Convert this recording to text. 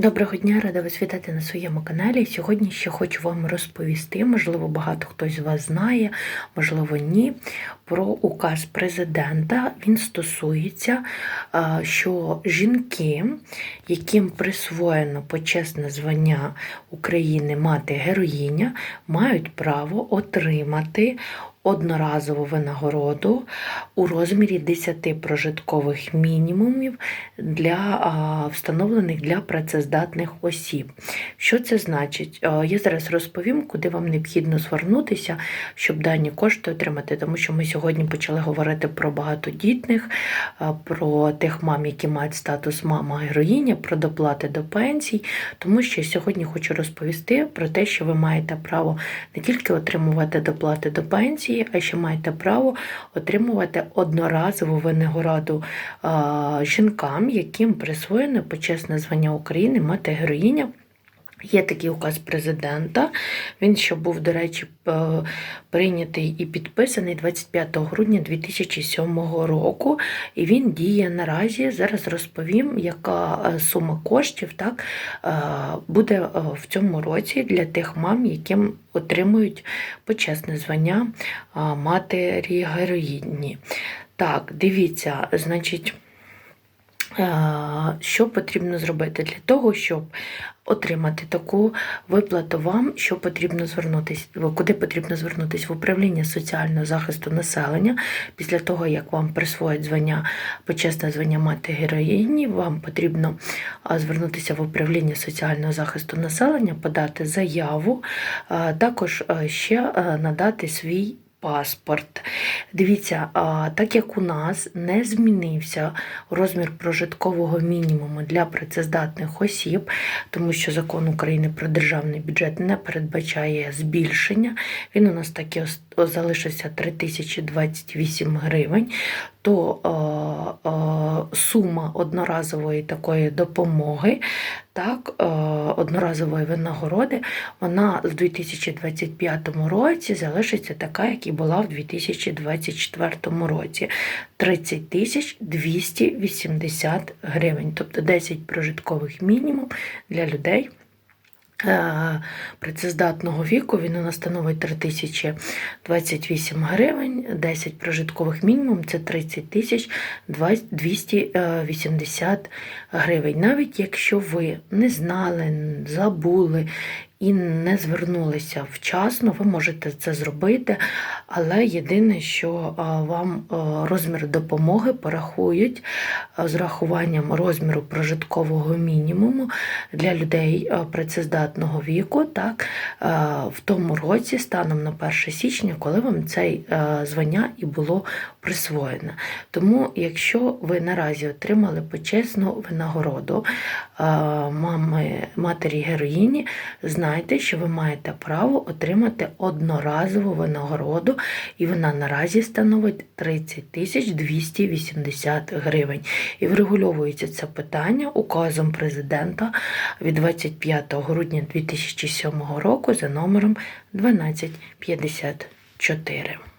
Доброго дня, рада вас вітати на своєму каналі. Сьогодні ще хочу вам розповісти, можливо, багато хто з вас знає, можливо, ні, про указ президента. Він стосується, що жінки, яким присвоєно почесне звання України мати героїня, мають право отримати одноразову винагороду у розмірі 10 прожиткових мінімумів для встановлених для працездатних осіб. Що це значить? Я зараз розповім, куди вам необхідно звернутися, щоб дані кошти отримати, тому що ми сьогодні почали говорити про багатодітних, про тих мам, які мають статус мама героїня, про доплати до пенсій, тому що сьогодні хочу розповісти про те, що ви маєте право не тільки отримувати доплати до пенсії, а ще маєте право отримувати одноразову винагороду жінкам, яким присвоєно почесне звання України мати героїня. Є такий указ президента. Він що був, до речі, прийнятий і підписаний 25 грудня 2007 року, і він діє наразі. Зараз розповім, яка е, сума коштів так, е, буде е, в цьому році для тих мам, яким отримують почесне звання матері героїні. Так, дивіться, значить. Е, Що потрібно зробити для того, щоб отримати таку виплату вам, що потрібно звернутися, куди потрібно звернутися в управління соціального захисту населення після того, як вам присвоять звання почесне звання мати героїні, вам потрібно звернутися в управління соціального захисту населення, подати заяву, також ще надати свій. Паспорт. Дивіться, так як у нас не змінився розмір прожиткового мінімуму для працездатних осіб, тому що закон України про державний бюджет не передбачає збільшення, він у нас так і залишився 3028 гривень, то сума одноразової такої допомоги, так, одноразової винагороди, вона в 2025 році залишиться така, як і була в 2024 році. 30 тисяч 280 гривень, тобто 10 прожиткових мінімум для людей. Е, Працездатного віку він у нас становить 3028 гривень, 10 прожиткових мінімум це 30 тисяч 280 гривень. Навіть якщо ви не знали, забули і не звернулися вчасно, ви можете це зробити, але єдине, що вам розмір допомоги порахують з рахуванням розміру прожиткового мінімуму для людей працездатного віку, так, в тому році, станом на 1 січня, коли вам це звання і було присвоєно. Тому, якщо ви наразі отримали почесну винагороду мами, матері героїні, знайте, що ви маєте право отримати одноразову винагороду, і вона наразі становить 30 тисяч 280 гривень. І врегульовується це питання указом президента від 25 грудня 2007 року за номером 1254.